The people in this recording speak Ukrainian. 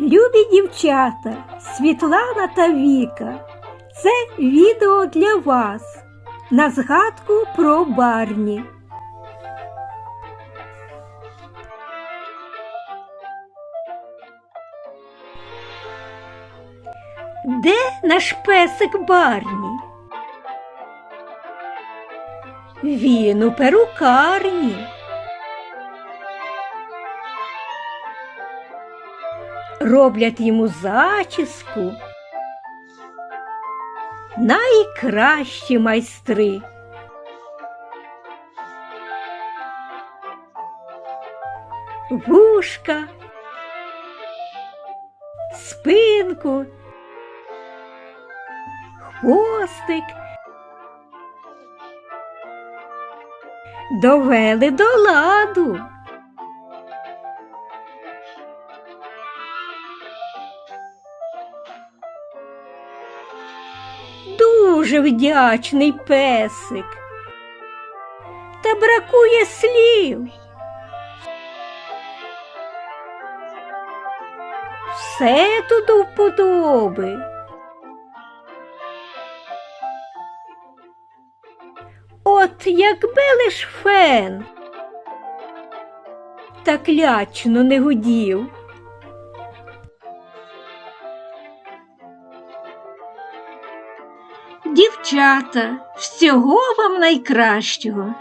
Любі дівчата, Світлана та Віка, це відео для вас на згадку про Барні. Де наш песик Барні? Він у перукарні. Роблять йому зачіску. Найкращі майстри. Вушка, спинку, хвостик. Довели до ладу. Дуже вдячний песик. Та бракує слів. Все тут до вподоби. От якби лиш фен так лячно не гудів. Дівчата, всього вам найкращого.